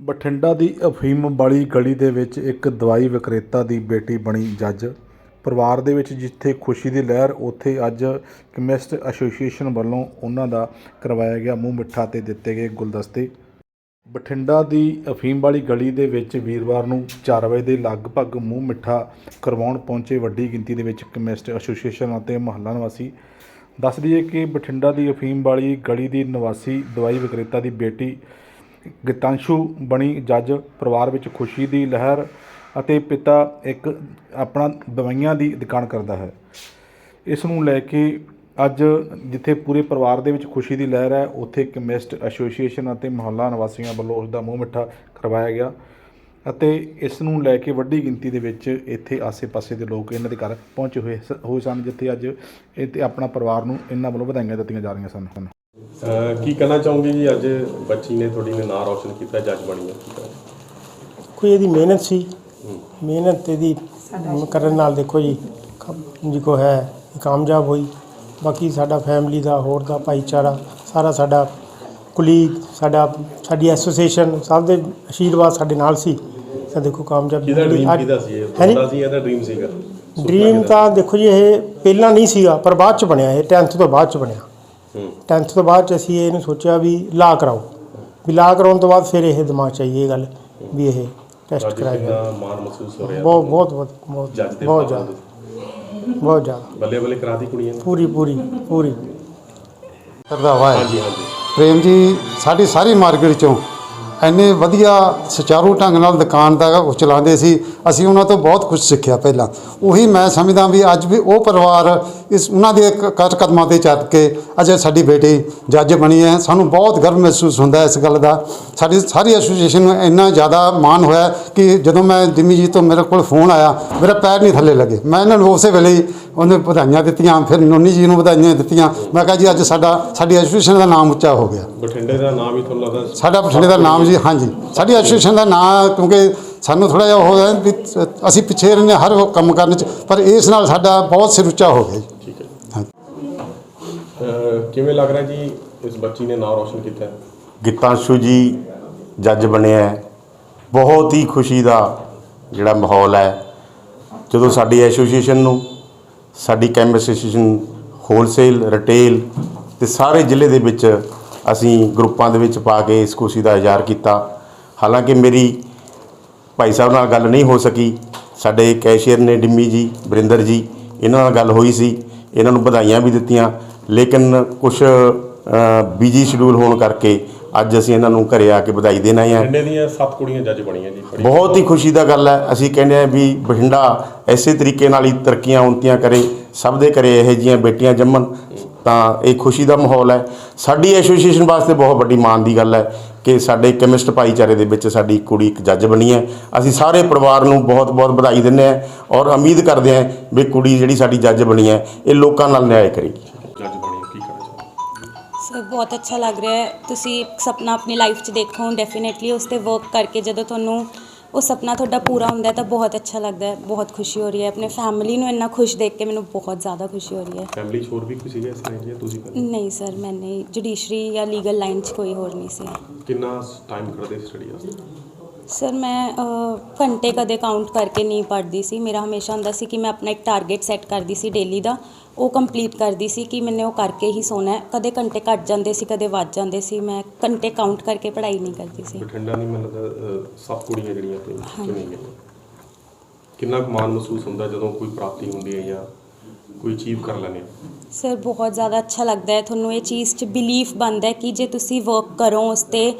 ਬਠਿੰਡਾ ਦੀ ਅਫੀਮ ਵਾਲੀ ਗਲੀ ਦੇ ਵਿੱਚ ਇੱਕ ਦਵਾਈ ਵਿਕਰੇਤਾ ਦੀ ਬੇਟੀ ਬਣੀ ਜੱਜ। ਪਰਿਵਾਰ ਦੇ ਵਿੱਚ ਜਿੱਥੇ ਖੁਸ਼ੀ ਦੀ ਲਹਿਰ, ਉੱਥੇ ਅੱਜ ਕੈਮਿਸਟ ਐਸੋਸੀਏਸ਼ਨ ਵੱਲੋਂ ਉਹਨਾਂ ਦਾ ਕਰਵਾਇਆ ਗਿਆ ਮੂੰਹ ਮਿੱਠਾ ਤੇ ਦਿੱਤੇ ਗਏ ਗੁਲਦਸਤੇ। ਬਠਿੰਡਾ ਦੀ ਅਫੀਮ ਵਾਲੀ ਗਲੀ ਦੇ ਵਿੱਚ ਵੀਰਵਾਰ ਨੂੰ 4 ਵਜੇ ਦੇ ਲਗਭਗ ਮੂੰਹ ਮਿੱਠਾ ਕਰਵਾਉਣ ਪਹੁੰਚੇ ਵੱਡੀ ਗਿਣਤੀ ਦੇ ਵਿੱਚ ਕੈਮਿਸਟ ਐਸੋਸੀਏਸ਼ਨ ਅਤੇ ਮਹੱਲਾ ਨਿਵਾਸੀ। ਦੱਸ ਦਈਏ ਕਿ ਬਠਿੰਡਾ ਦੀ ਅਫੀਮ ਵਾਲੀ ਗਲੀ ਦੀ ਨਿਵਾਸੀ ਦਵਾਈ ਵਿਕਰੇਤਾ ਦੀ ਬੇਟੀ ਗੀਤਾਂਸ਼ੂ ਬਣੀ ਜੱਜ ਪਰਿਵਾਰ ਵਿੱਚ ਖੁਸ਼ੀ ਦੀ ਲਹਿਰ ਅਤੇ ਪਿਤਾ ਇੱਕ ਆਪਣਾ ਦਵਾਈਆਂ ਦੀ ਦੁਕਾਨ ਕਰਦਾ ਹੈ। ਇਸ ਨੂੰ ਲੈ ਕੇ ਅੱਜ ਜਿੱਥੇ ਪੂਰੇ ਪਰਿਵਾਰ ਦੇ ਵਿੱਚ ਖੁਸ਼ੀ ਦੀ ਲਹਿਰ ਹੈ, ਉੱਥੇ ਕੈਮਿਸਟ ਐਸੋਸੀਏਸ਼ਨ ਅਤੇ ਮੁਹੱਲਾ ਨਿਵਾਸੀਆਂ ਵੱਲੋਂ ਉਸ ਦਾ ਮੂੰਹ ਮਿੱਠਾ ਕਰਵਾਇਆ ਗਿਆ ਅਤੇ ਇਸ ਨੂੰ ਲੈ ਕੇ ਵੱਡੀ ਗਿਣਤੀ ਦੇ ਵਿੱਚ ਇੱਥੇ ਆਸੇ-ਪਾਸੇ ਦੇ ਲੋਕ ਇਹਨਾਂ ਦੇ ਘਰ ਪਹੁੰਚੇ ਹੋਏ ਸ- ਹੋਏ ਸਨ, ਜਿੱਥੇ ਅੱਜ ਇੱਥੇ ਆਪਣਾ ਪਰਿਵਾਰ ਨੂੰ ਇਹਨਾਂ ਵੱਲੋਂ ਵਧਾਈਆਂ ਦਿੱਤੀਆਂ ਜਾ ਰਹੀਆਂ ਸਨ। ਅਹ ਕੀ ਕਹਿਣਾ ਚਾਹੋਗੇ ਜੀ? ਅੱਜ ਬੱਚੀ ਨੇ ਤੁਹਾਡੀ ਨੇ ਨਾਂ ਰੌਸ਼ਨ ਕੀਤਾ ਜੱਜ ਬਣੀ ਹੈ? ਕੋਈ ਇਹਦੀ ਮਿਹਨਤ ਸੀ। ਮਿਹਨਤ ਇਹਦੀ ਕਰਨ ਨਾਲ ਦੇਖੋ ਜੀ ਜੀ ਕੋ ਹੈ ਕਾਮਯਾਬ ਹੋਈ। ਬਾਕੀ ਸਾਡਾ ਫੈਮਿਲੀ ਦਾ ਹੋਰ ਦਾ ਭਾਈਚਾਰਾ ਸਾਰਾ ਸਾਡਾ ਕੁਲੀਗ ਸਾਡਾ ਸਾਡੀ ਐਸੋਸੀਏਸ਼ਨ ਸਭ ਦੇ ਆਸ਼ੀਰਵਾਦ ਸਾਡੇ ਨਾਲ ਸੀ। ਤਾਂ ਦੇਖੋ ਕਾਮਯਾਬ ਕਿਹਦਾ ਡ੍ਰੀਮ ਕਿਹਦਾ ਸੀ? ਇਹ? ਤੁਹਾਡਾ ਸੀ ਇਹਦਾ ਡ੍ਰੀਮ ਸੀਗਾ? ਡ੍ਰੀਮ? ਤਾਂ ਦੇਖੋ ਜੀ ਇਹ ਪਹਿਲਾਂ ਨਹੀਂ ਸੀਗਾ ਪਰ ਬਾਅਦ ਚ ਬਣਿਆ ਇਹ 10th ਤੋਂ ਬਾਅਦ ਚ ਬਣਿਆ। 10th ਤੋਂ ਬਾਅਦ ਚ ਅਸੀਂ ਇਹਨੂੰ ਸੋਚਿਆ ਵੀ ਲਾ ਕਰਾਓ। ਵੀ ਲਾ ਕਰਾਉਣ ਤੋਂ ਬਾਅਦ ਫਿਰ ਇਹ ਦਿਮਾਗ ਚ ਆਈ ਇਹ ਗੱਲ ਵੀ ਇਹ ਟੈਸਟ ਕਰਾਇਆ ਕਿੰਨਾ ਮਾਣ ਮਹਿਸੂਸ ਹੋ ਰਿਹਾ ਬਹੁਤ ਬਹੁਤ ਬਹੁਤ ਬਹੁਤ ਬਹੁਤ ਜ਼ਿਆਦਾ। ਬਹੁਤ ਜ਼ਿਆਦਾ। ਬੱਲੇ ਬੱਲੇ ਕਰਾਤੀ ਕੁੜੀਆਂ ਪੂਰੀ ਪੂਰੀ ਪੂਰੀ। ਰੰਧਾਵਾ ਹੈ ਹਾਂਜੀ ਹਾਂਜੀ। ਪ੍ਰੇਮ ਜੀ ਸਾਡੀ ਸਾਰੀ ਮਾਰਕੀਟ ਚੋਂ ਇੰਨੇ ਵਧੀਆ ਸੁਚਾਰੂ ਢੰਗ ਨਾਲ ਦੁਕਾਨ ਦਾ ਉਹ ਚਲਾਉਂਦੇ ਸੀ, ਅਸੀਂ ਉਹਨਾਂ ਤੋਂ ਬਹੁਤ ਕੁਝ ਸਿੱਖਿਆ ਪਹਿਲਾਂ। ਉਹੀ ਮੈਂ ਸਮਝਦਾ ਵੀ ਅੱਜ ਵੀ ਉਹ ਪਰਿਵਾਰ ਇਸ ਉਹਨਾਂ ਦੇ ਕ- ਕਦਮਾਂ ਤੇ ਚੱਲ ਕੇ ਅੱਜ ਸਾਡੀ ਬੇਟੀ ਜੱਜ ਬਣੀ ਹੈ। ਸਾਨੂੰ ਬਹੁਤ ਗਰਵ ਮਹਿਸੂਸ ਹੁੰਦਾ ਇਸ ਗੱਲ ਦਾ। ਸਾਡੀ ਸਾਰੀ ਐਸੋਸੀਏਸ਼ਨ ਨੂੰ ਇੰਨਾ ਜ਼ਿਆਦਾ ਮਾਣ ਹੋਇਆ ਕਿ ਜਦੋਂ ਮੈਂ ਜਿੰਮੀ ਜੀ ਤੋਂ ਮੇਰੇ ਕੋਲ ਫੋਨ ਆਇਆ, ਮੇਰਾ ਪੈਰ ਨਹੀਂ ਥੱਲੇ ਲੱਗੇ। ਮੈਂ ਇਹਨਾਂ ਨੂੰ ਉਸੇ ਵੇਲੇ ਉਹਨੇ ਵਧਾਈਆਂ ਦਿੱਤੀਆਂ ਫਿਰ ਨੋਨੀ ਜੀ ਨੂੰ ਵਧਾਈਆਂ ਦਿੱਤੀਆਂ। ਮੈਂ ਕਿਹਾ ਜੀ ਅੱਜ ਸਾਡਾ ਸਾਡੀ ਐਸੋਸੀਏਸ਼ਨ ਦਾ ਨਾਮ ਉੱਚਾ ਹੋ ਗਿਆ। ਬਠਿੰਡੇ ਦਾ ਨਾਮ ਹੀ ਤੁਹਾਨੂੰ ਲੱਗਦਾ ਸਾਡਾ ਬਠਿੰਡੇ ਦਾ ਨਾਮ ਜੀ ਹਾਂਜੀ। ਸਾਡੀ ਐਸੋਸੀਏਸ਼ਨ ਦਾ ਨਾਮ ਕਿਉਂਕਿ ਸਾਨੂੰ ਥੋੜਾ ਜਿਹਾ ਹੋ ਰਿਹਾ ਵੀ ਅਸੀਂ ਪਿੱਛੇ ਰਹਿੰਦੇ ਹਾਂ ਹਰ ਉਹ ਕੰਮ ਕਰਨ ਚ ਪਰ ਇਸ ਨਾਲ ਸਾਡਾ ਬਹੁਤ ਸਿਰ ਉੱਚਾ ਹੋ ਗਿਆ ਜੀ। ਠੀਕ ਹੈ ਹਾਂਜੀ। ਕਿਵੇਂ ਲੱਗ ਰਿਹਾ ਜੀ ਇਸ ਬੱਚੀ ਨੇ ਨਾਂ ਰੌਸ਼ਨ ਕੀਤਾ? ਗੀਤਾਂਸ਼ੂ ਜੀ ਜੱਜ ਬਣਿਆ ਹੈ। ਬਹੁਤ ਹੀ ਖੁਸ਼ੀ ਦਾ ਜਿਹੜਾ ਮਾਹੌਲ ਹੈ। ਜਦੋਂ ਸਾਡੀ ਐਸੋਸੀਏਸ਼ਨ ਨੂੰ ਸਾਡੀ ਕੈਮ ਐਸੋਸੀਏਸ਼ਨ ਹੋਲਸੇਲ ਰਿਟੇਲ ਤੇ ਸਾਰੇ ਜ਼ਿਲ੍ਹੇ ਦੇ ਵਿੱਚ ਅਸੀਂ ਗਰੁੱਪਾਂ ਦੇ ਵਿੱਚ ਪਾ ਕੇ ਇਸ ਖੁਸ਼ੀ ਦਾ ਇਜ਼ਹਾਰ ਕੀਤਾ। ਹਾਲਾਂਕਿ ਮੇਰੀ ਭਾਈ ਸਾਹਿਬ ਨਾਲ ਗੱਲ ਨਹੀਂ ਹੋ ਸਕੀ। ਸਾਡੇ ਕੈਸ਼ੀਅਰ ਨੇ ਡਿੰਮੀ ਜੀ, ਵਰਿੰਦਰ ਜੀ, ਇਹਨਾਂ ਨਾਲ ਗੱਲ ਹੋਈ ਸੀ। ਇਹਨਾਂ ਨੂੰ ਵਧਾਈਆਂ ਵੀ ਦਿੱਤੀਆਂ। ਲੇਕਿਨ ਕੁਝ ਬਿਜ਼ੀ ਸ਼ਡਿਊਲ ਹੋਣ ਕਰਕੇ ਅੱਜ ਅਸੀਂ ਇਹਨਾਂ ਨੂੰ ਘਰੇ ਆ ਕੇ ਵਧਾਈ ਦੇਣ ਹਾਂ। ਬਠਿੰਡੇ ਦੀਆਂ ਸੱਤ ਕੁੜੀਆਂ ਜੱਜ ਬਣੀਆਂ ਜੀ ਬੜੀ ਬਹੁਤ ਹੀ ਖੁਸ਼ੀ ਦਾ ਗੱਲ ਹੈ। ਅਸੀਂ ਕਹਿੰਦੇ ਹਾਂ ਵੀ ਬਠਿੰਡਾ ਐਸੇ ਤਰੀਕੇ ਨਾਲ ਹੀ ਤਰੱਕੀਆਂ ਉਨਤੀਆਂ ਕਰੇ ਸਭ ਦੇ ਘਰੇ ਇਹੋ ਜਿਹੀਆਂ ਬੇਟੀਆਂ ਜੰਮਣ ਤਾਂ ਇਹ ਖੁਸ਼ੀ ਦਾ ਮਾਹੌਲ ਹੈ। ਸਾਡੀ ਐਸੋਸੀਏਸ਼ਨ ਵਾਸਤੇ ਬਹੁਤ ਵੱਡੀ ਮਾਣ ਦੀ ਗੱਲ ਹੈ ਕਿ ਸਾਡੇ ਕੈਮਿਸਟ ਭਾਈਚਾਰੇ ਦੇ ਵਿੱਚ ਸਾਡੀ ਕੁੜੀ ਇੱਕ ਜੱਜ ਬਣੀ ਹੈ। ਅਸੀਂ ਸਾਰੇ ਪਰਿਵਾਰ ਨੂੰ ਬਹੁਤ ਬਹੁਤ ਵਧਾਈ ਦਿੰਦੇ ਹਾਂ ਔਰ ਉਮੀਦ ਕਰਦੇ ਹਾਂ ਵੀ ਕੁੜੀ ਜਿਹੜੀ ਸਾਡੀ ਜੱਜ ਬਣੀ ਹੈ ਇਹ ਲੋਕਾਂ ਨਾਲ ਨਿਆਂ ਕਰੇਗੀ। ਸਰ ਬਹੁਤ ਅੱਛਾ ਲੱਗ ਰਿਹਾ ਹੈ। ਤੁਸੀਂ ਇੱਕ ਸੁਪਨਾ ਆਪਣੀ ਲਾਈਫ 'ਚ ਦੇਖੋ ਡੈਫੀਨਿਟਲੀ ਉਸ ਤੇ ਵਰਕ ਕਰਕੇ ਜਦੋਂ ਤੁਹਾਨੂੰ ਉਹ ਸੁਪਨਾ ਤੁਹਾਡਾ ਪੂਰਾ ਹੁੰਦਾ ਹੈ ਤਾਂ ਬਹੁਤ ਅੱਛਾ ਲੱਗਦਾ ਹੈ ਬਹੁਤ ਖੁਸ਼ੀ ਹੋ ਰਹੀ ਹੈ। ਆਪਣੇ ਫੈਮਿਲੀ ਨੂੰ ਇੰਨਾ ਖੁਸ਼ ਦੇਖ ਕੇ ਮੈਨੂੰ ਬਹੁਤ ਜ਼ਿਆਦਾ ਖੁਸ਼ੀ ਹੋ ਰਹੀ ਹੈ। ਫੈਮਿਲੀ ਹੋਰ ਵੀ ਕੋਈ ਸੀਗਾ ਇਸ ਜੀ ਜਾਂ ਤੁਸੀਂ ਪਹਿਲੇ? ਨਹੀਂ ਸਰ ਮੈਂ ਨਹੀਂ। ਜੁਡੀਸ਼ਰੀ ਜਾਂ ਲੀਗਲ ਲਾਈਨ 'ਚ ਕੋਈ ਹੋਰ ਨਹੀਂ ਸੀ। ਕਿੰਨਾ ਟਾਈਮ ਕਰਦੇ ਸਟੱਡੀ ਵਾਸਤੇ? ਸਰ ਮੈਂ ਘੰਟੇ ਕਦੇ ਕਾਊਂਟ ਕਰਕੇ ਨਹੀਂ ਪੜ੍ਹਦੀ ਸੀ। ਮੇਰਾ ਹਮੇਸ਼ਾ ਹੁੰਦਾ ਸੀ ਕਿ ਮੈਂ ਆਪਣਾ ਇੱਕ ਟਾਰਗੇਟ ਸੈੱਟ ਕਰਦੀ ਸੀ ਡੇਲੀ ਦਾ। ਉਹ ਕੰਪਲੀਟ ਕਰਦੀ ਸੀ ਕਿ ਮੈਨੇ ਉਹ ਕਰਕੇ ਹੀ ਸੋਣਾ ਕਦੇ ਘੰਟੇ ਘੱਟ ਜਾਂਦੇ ਸੀ ਕਦੇ ਵੱਧ ਜਾਂਦੇ ਸੀ। ਮੈਂ ਘੰਟੇ ਕਾਊਂਟ ਕਰਕੇ ਪੜ੍ਹਾਈ ਨਹੀਂ ਕਰਦੀ ਸੀ। ਬਠਿੰਡਾ ਨਹੀਂ ਅਹ, ਸੱਤ ਕੁੜੀਆਂ ਜਿਹੜੀਆਂ ਤੇ ਕਿੰਨਾ ਮਾਣ ਮਹਿਸੂਸ ਹੁੰਦਾ ਜਦੋਂ ਕੋਈ ਪ੍ਰਾਪਤੀ ਹੁੰਦੀ ਹੈ ਜਾਂ ਕੋਈ ਅਚੀਵ ਕਰ ਲੈਂਦੇ ਹਾਂ? ਸਰ ਬਹੁਤ ਜ਼ਿਆਦਾ ਅੱਛਾ ਲੱਗਦਾ ਹੈ ਤੁਹਾਨੂੰ ਇਹ ਚੀਜ਼ 'ਚ ਬਿਲੀਫ ਬਣਦਾ ਹੈ ਕਿ ਜੇ ਤੁਸੀਂ ਵਰਕ ਕਰੋ ਉਸ ਤੇ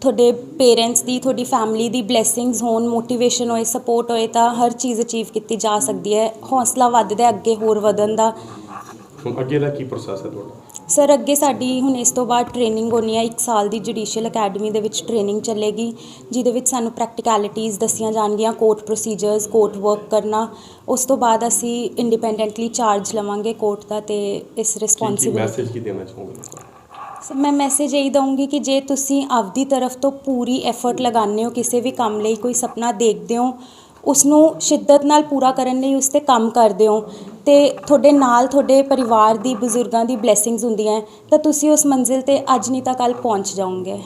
ਤੁਹਾਡੇ ਪੇਰੈਂਟਸ ਦੀ ਤੁਹਾਡੀ ਫੈਮਿਲੀ ਦੀ ਬਲੇਸਿੰਗਸ ਹੋਣ ਮੋਟੀਵੇਸ਼ਨ ਹੋਏ ਸਪੋਰਟ ਹੋਏ ਤਾਂ ਹਰ ਚੀਜ਼ ਅਚੀਵ ਕੀਤੀ ਜਾ ਸਕਦੀ ਹੈ। ਹੌਸਲਾ ਵੱਧਦਾ ਹੈ ਅੱਗੇ ਹੋਰ ਵਧਣ ਦਾ। ਹੁਣ ਅੱਗੇ ਦਾ ਕੀ ਪ੍ਰੋਸੈਸ ਹੈ ਤੁਹਾਡਾ? ਸਰ ਅੱਗੇ ਸਾਡੀ ਹੁਣ ਇਸ ਤੋਂ ਬਾਅਦ ਟ੍ਰੇਨਿੰਗ ਹੋਣੀ ਹੈ ਇੱਕ ਸਾਲ ਦੀ ਜੁਡੀਸ਼ੀਅਲ ਅਕੈਡਮੀ ਦੇ ਵਿੱਚ ਟ੍ਰੇਨਿੰਗ ਚੱਲੇਗੀ ਜਿਹਦੇ ਵਿੱਚ ਸਾਨੂੰ ਪ੍ਰੈਕਟੀਕੈਲਿਟੀਜ਼ ਦੱਸੀਆਂ ਜਾਣਗੀਆਂ ਕੋਰਟ ਪ੍ਰੋਸੀਜਰਸ ਕੋਰਟ ਵਰਕ ਕਰਨਾ ਉਸ ਤੋਂ ਬਾਅਦ ਅਸੀਂ ਇੰਡੀਪੈਂਡੈਂਟਲੀ ਚਾਰਜ ਲਵਾਂਗੇ ਕੋਰਟ ਦਾ ਤੇ ਇਸ ਰਿਸਪੌਂਸਿਬਿਲਿਟੀ ਮੈਸੇਜ ਕੀ ਦੇਣਾ ਚਾਹੋਗੇ ਮੈਂ ਮੈਸੇਜ ਇਹੀ ਦਊਂਗੀ ਕਿ ਜੇ ਤੁਸੀਂ ਆਪਦੀ ਤਰਫ ਤੋਂ ਪੂਰੀ ਐਫਰਟ ਲਗਾਉਂਦੇ ਹੋ ਕਿਸੇ ਵੀ ਕੰਮ ਲਈ ਕੋਈ ਸੁਪਨਾ ਦੇਖਦੇ ਹੋ ਉਸ ਨੂੰ ਸ਼ਿੱਦਤ ਨਾਲ ਪੂਰਾ ਕਰਨ ਲਈ ਉਸ ਤੇ ਕੰਮ ਕਰਦੇ ਹੋ ਤੇ ਤੁਹਾਡੇ ਨਾਲ ਤੁਹਾਡੇ ਪਰਿਵਾਰ ਦੀ ਬਜ਼ੁਰਗਾਂ ਦੀ ਬਲੇਸਿੰਗਸ ਹੁੰਦੀਆਂ ਤਾਂ ਤੁਸੀਂ ਉਸ ਮੰਜ਼ਿਲ ਤੇ ਅੱਜ ਨਹੀਂ ਤਾਂ ਕੱਲ ਪਹੁੰਚ ਜਾਓਗੇ।